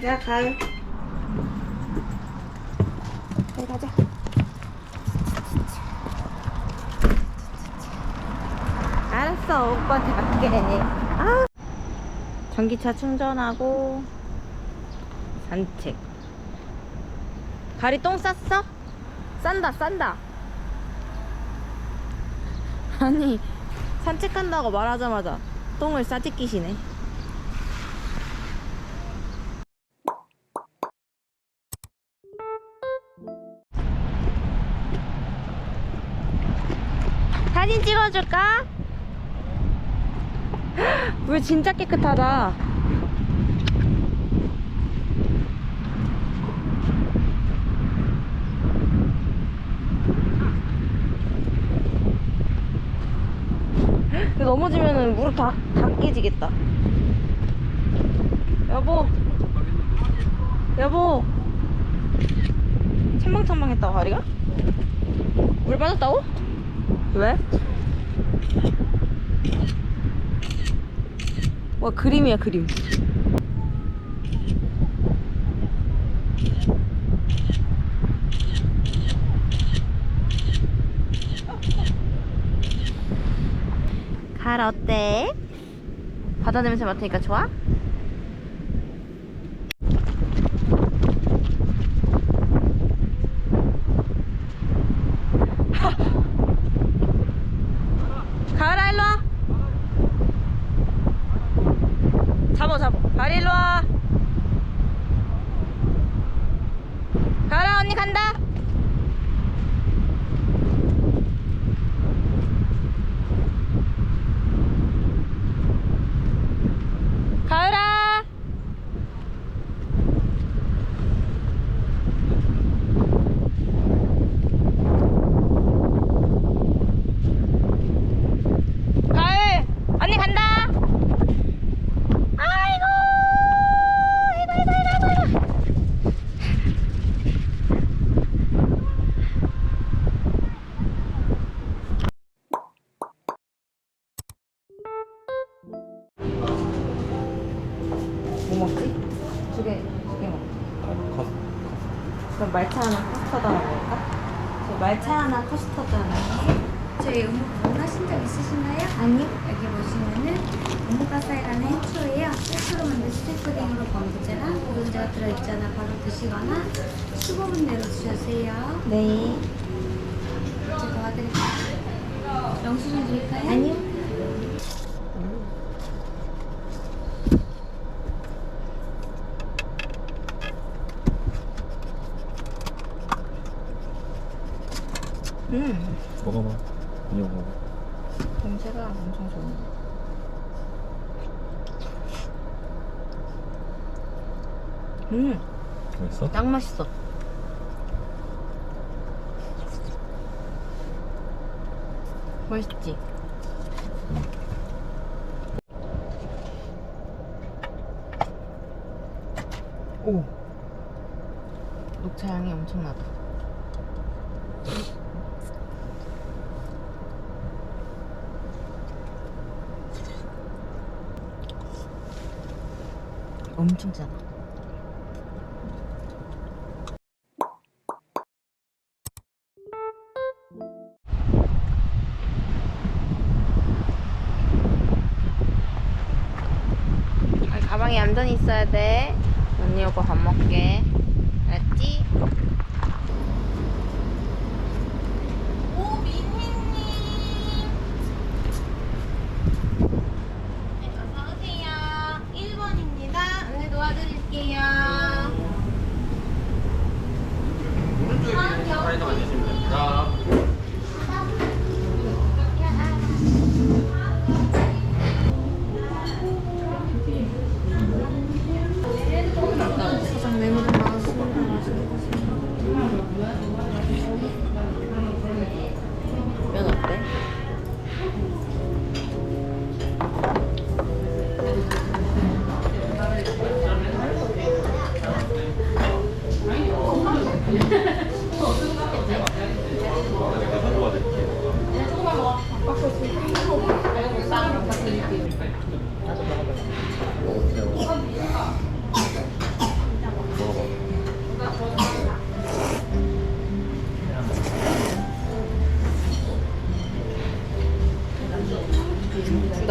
가을. 네, 가자. 알았어, 오빠한테 갈게. 아. 전기차 충전하고 산책. 가리 똥 쌌어? 싼다, 싼다. 아니, 산책한다고 말하자마자 똥을 싸짓기시네. 사진 찍어줄까? 물 진짜 깨끗하다. 이거 넘어지면은 무릎 다, 다 깨지겠다. 여보. 여보. 천방천방했다고 다리가? 물 빠졌다고? 왜? 와 그림이야 그림. 갈 어때? 바다 냄새 맡으니까 좋아 일로 와 잡어 잡어 가을이 일로 와 가을아 언니 간다 가을아 가을 언니 간다 아이고 아이고 아이고 아이고 아이고 뭐 먹지? 두개 두 개 먹자 그럼 말차 하나 커스터드 하나 먹을까? 저 말차 하나 커스터드 하나 저희 우무 원하신 적 있으신가요? 아니요 여기 보시면은 우무가사이라는 해초예요. 해초로 만든 스테이크링으로 범부제랑 노른자가 들어있잖아. 바로 드시거나 15분 내로 드셔세요. 네 제가 도와드릴게요. 영수증 드릴까요? 아니요 음 먹어봐. 그냥 먹어. 냄새가 엄청 좋은데 음, 맛있어? 딱 맛있어. 맛있지? 오. 녹차 향이 엄청나다. 엄청 짜다. 얌전히 있어야 돼. 언니 오빠 밥 먹게. 알았지?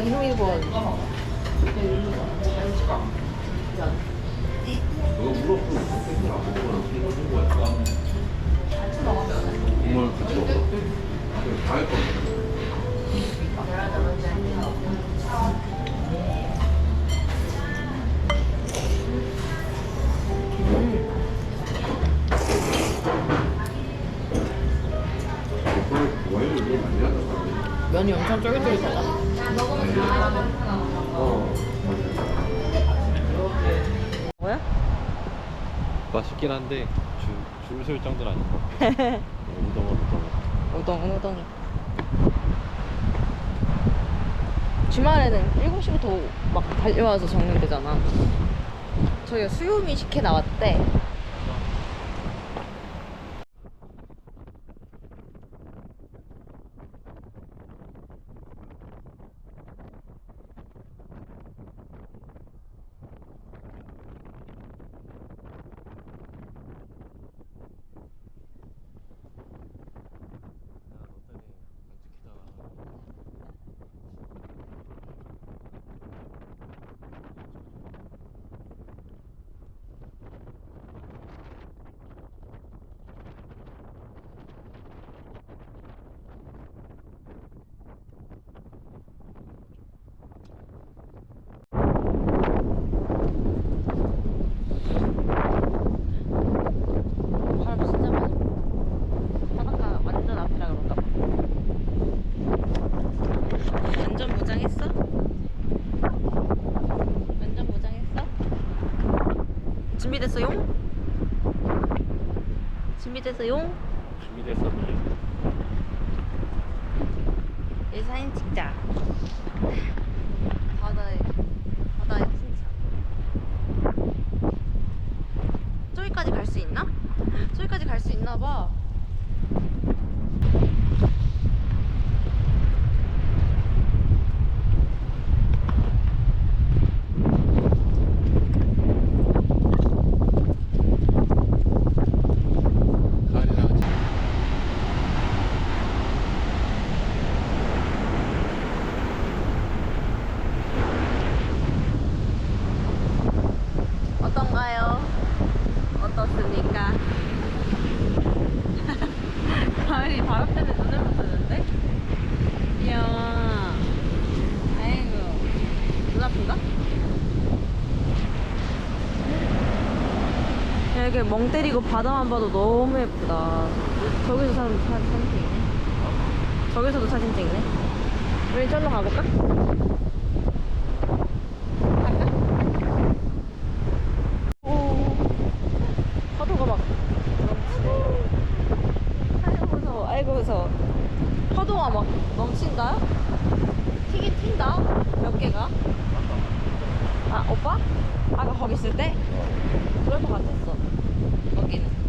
나 거. 좀 많이 하다. 면이 엄청 쫄깃쫄깃하다. 어. 뭐야? 맛있긴 한데 줄줄설 정도는 아닌 것 같아. 우동은 우동. 우동, 우동이. 주말에는 7시부터 막 달려와서 정리되잖아. 저희가 수요미 식혜 나왔대. 바람 진짜 많이 불어. 바닷가 완전 앞이라 그런가 봐. 완전 무장했어? 완전 무장했어? 준비됐어 용? 준비됐어. 이 사진 찍자. 바다에 바다에 풍차. 저기까지 갈 수 있나? 저기까지 갈 수 있나 봐. 가을이라 하지. 어떤가요? 어떻습니까? 가을이 바람 때문에 눈을 못 뜨는데? 이야. 아이고. 눈 아픈가? 야, 이렇게 멍 때리고 바다만 봐도 너무 예쁘다. 저기서 사람 사, 사진 찍네. 저기서도 사진 찍네. 우리 저기로 가볼까? 파도가 막 아이고 무서워. 파도가 막 넘친다? 튀긴 튄다? 몇 개가? 아, 오빠? 아까 거기 있을 때? 그럴 것 같았어. 거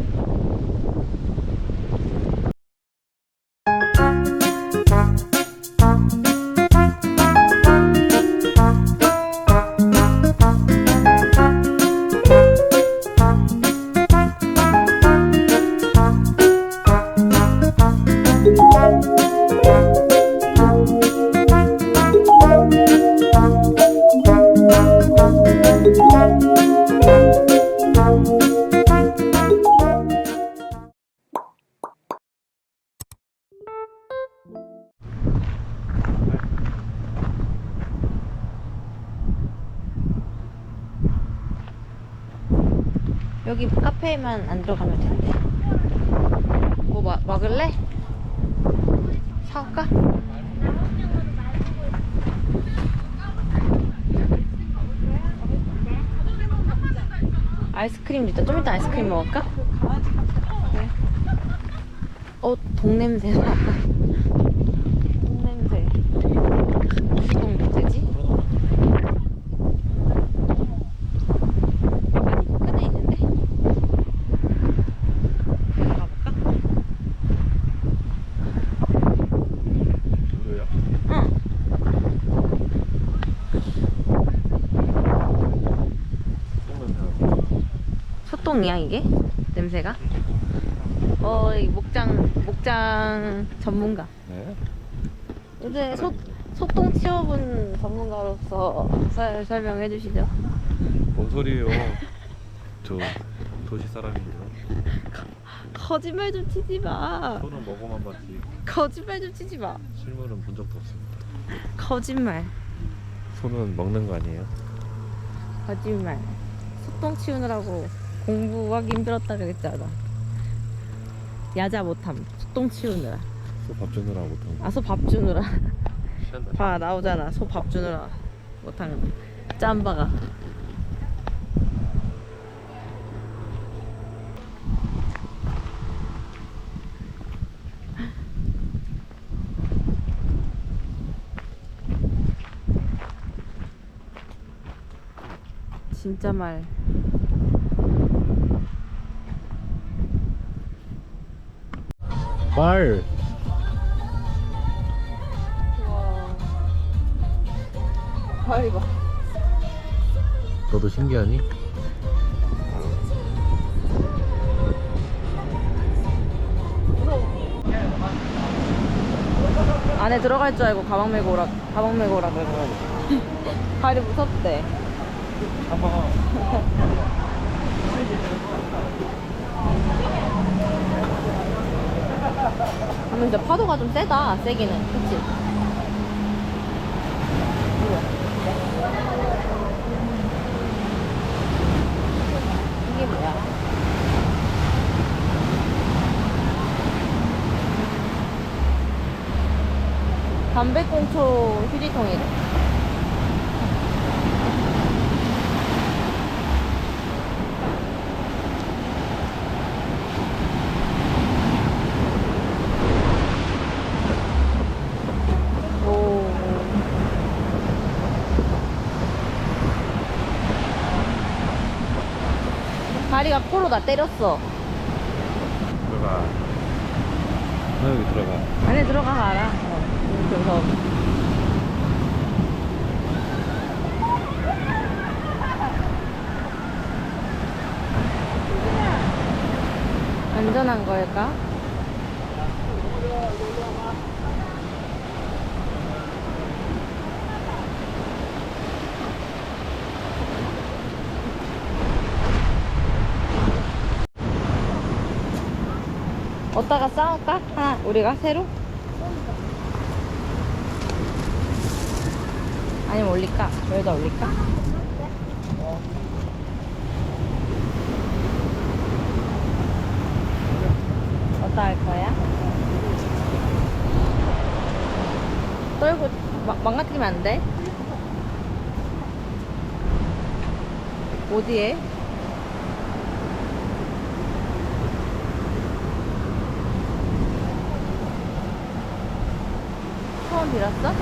여기 카페에만 안 들어가면 된대. 뭐 마, 먹을래? 사올까? 아이스크림도 있다. 좀 이따 아이스크림 먹을까? 어, 동냄새 나. 동냄새. 무슨 동냄새지? 아니, 끈에 있는데? 가볼까? 누구야? 응. 소똥이야 이게? 냄새가? 어, 이 목장 목장 전문가. 네. 요새 소 소똥 치워본 전문가로서 설, 설명해 주시죠. 뭔 소리예요? 저 도시 사람인데요. 거짓말 좀 치지 마. 손은 먹어만 봤지 거짓말 좀 치지 마. 실물은 본 적도 없습니다. 거짓말. 손은 먹는 거 아니에요? 거짓말. 소똥 치우느라고 공부하기 힘들었다 그랬잖아. 야자 못함. 소똥 치우느라. 소밥 주느라 못한 거. 아, 소 밥 주느라. 봐, 나오잖아. 소 밥 주느라 못한 거. 짬바가. 진짜 말. 말. 와. 가위 봐. 너도 신기하니? 안에 들어갈 줄 알고 가방 메고 오라 가방 메고 오라 그러고 가리 무섭대 한번 근데 파도가 좀 세다 세기는 그치? 이게 뭐야? 담배꽁초 휴지통이래 오. 다리가 코로 나 때렸어. 들어가. 너 여기 들어가. 안에 들어가 봐라. 어, 그래서 안전한 걸까? 어디다가 싸울까? 하나 우리가 새로? 아니면 올릴까? 여기다 올릴까? 어디다 할 거야? 떨고 마, 망가뜨리면 안 돼? 어디에? 빌었어?